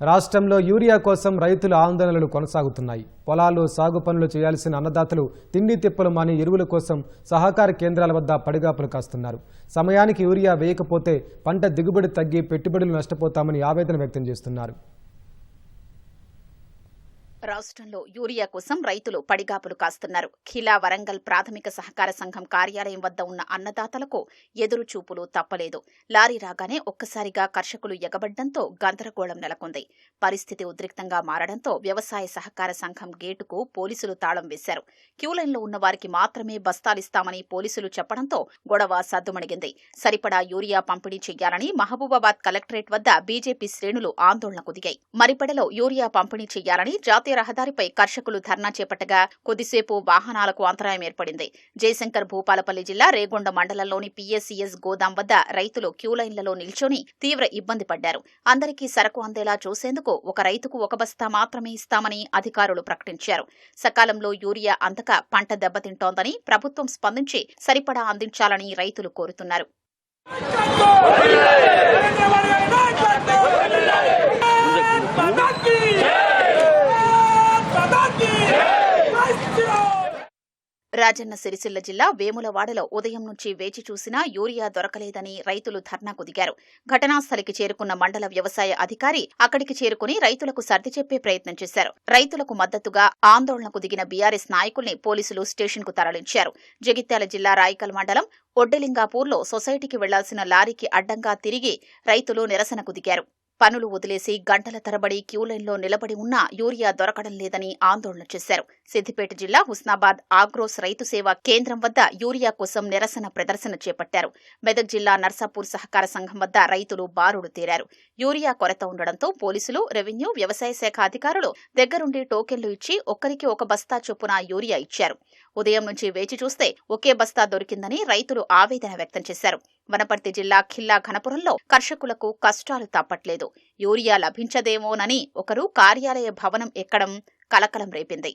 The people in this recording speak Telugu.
రాష్ట్రంలో యూరియా కోసం రైతుల ఆందోళనలు కొనసాగుతున్నాయి. పొలాలు సాగు పనులు చేయాల్సిన అన్నదాతలు తిండి తిప్పలు మాని ఎరువుల కోసం సహకార కేంద్రాల వద్ద పడిగాపులు కాస్తున్నారు. సమయానికి యూరియా వేయకపోతే పంట దిగుబడి తగ్గి పెట్టుబడులు నష్టపోతామని ఆవేదన వ్యక్తం చేస్తున్నారు. రాష్ట్రంలో యూరియా కోసం రైతులు పడిగాపులు కాస్తున్నారు. ఖిలా వరంగల్ ప్రాథమిక సహకార సంఘం కార్యాలయం వద్ద ఉన్న అన్నదాతలకు ఎదురు చూపులు తప్పలేదు. లారీ రాగానే ఒక్కసారిగా కర్షకులు ఎగబడ్డంతో గందరగోళం నెలకొంది. పరిస్థితి ఉద్రిక్తంగా మారడంతో వ్యవసాయ సహకార సంఘం గేటుకు పోలీసులు తాళం వేశారు. క్యూలైన్లో ఉన్న వారికి మాత్రమే బస్తాలిస్తామని పోలీసులు చెప్పడంతో గొడవ సద్దుమణిగింది. సరిపడా యూరియా పంపిణీ చేయాలని మహబూబాబాద్ కలెక్టరేట్ వద్ద బీజేపీ శ్రేణులు ఆందోళనకు దిగాయి. మరిపడలో యూరియా పంపిణీ చేయాలని జాతీయ రహదారిపై కర్షకులు ధర్నా చేపట్టగా కొద్దిసేపు వాహనాలకు అంతరాయం ఏర్పడింది. జయశంకర్ భూపాలపల్లి జిల్లా రేగొండ మండలంలోని పీఎస్సీఎస్ గోదాం వద్ద రైతులు క్యూలైన్లలో నిల్చొని తీవ్ర ఇబ్బంది పడ్డారు. అందరికీ సరకు అందేలా చూసేందుకు ఒక రైతుకు ఒక బస్తా మాత్రమే ఇస్తామని అధికారులు ప్రకటించారు. సకాలంలో యూరియా అందక పంట దెబ్బతింటోందని ప్రభుత్వం స్పందించి సరిపడా అందించాలని రైతులు కోరుతున్నారు. రాజన్న సిరిసిల్ల జిల్లా వేములవాడలో ఉదయం నుంచి వేచి చూసినా యూరియా దొరకలేదని రైతులు ధర్నాకు దిగారు ఘటనాస్థలికి చేరుకున్న మండల వ్యవసాయ అధికారి అక్కడికి చేరుకుని రైతులకు సర్ది చెప్పే ప్రయత్నం చేశారు. రైతులకు మద్దతుగా ఆందోళనకు దిగిన బీఆర్ఎస్ నాయకుల్ని పోలీసులు స్టేషన్కు తరలించారు. జగిత్యాల జిల్లా రాయకల్ మండలం ఒడ్డెలింగాపూర్లో సొసైటీకి వెళ్ళాల్సిన లారీకి అడ్డంగా తిరిగి రైతులు నిరసనకు దిగారు. పనులు వదిలేసి గంటల తరబడి క్యూలైన్లో నిలబడి ఉన్నా యూరియా దొరకడం లేదని ఆందోళన చేశారు. సిద్దిపేట జిల్లా హుస్నాబాద్ ఆగ్రోస్ రైతు సేవా కేంద్రం వద్ద యూరియా కోసం నిరసన ప్రదర్శన చేపట్టారు. మెదక్ జిల్లా నర్సాపూర్ సహకార సంఘం వద్ద రైతులు బారుడు తీరారు. యూరియా కొరత ఉండడంతో పోలీసులు రెవెన్యూ వ్యవసాయ శాఖ అధికారులు దగ్గరుండి టోకెన్లు ఇచ్చి ఒక్కరికి ఒక బస్తా చొప్పున యూరియా ఇచ్చారు. ఉదయం నుంచి వేచి చూస్తే ఒకే బస్తా దొరికిందని రైతులు ఆవేదన వ్యక్తం చేశారు. వనపర్తి జిల్లా ఖిల్లా ఘనపురంలో కర్షకులకు కష్టాలు తప్పట్లేదు. యూరియా లభించదేమోనని ఒకరు కార్యాలయ భవనం ఎక్కడం కలకలం రేపింది.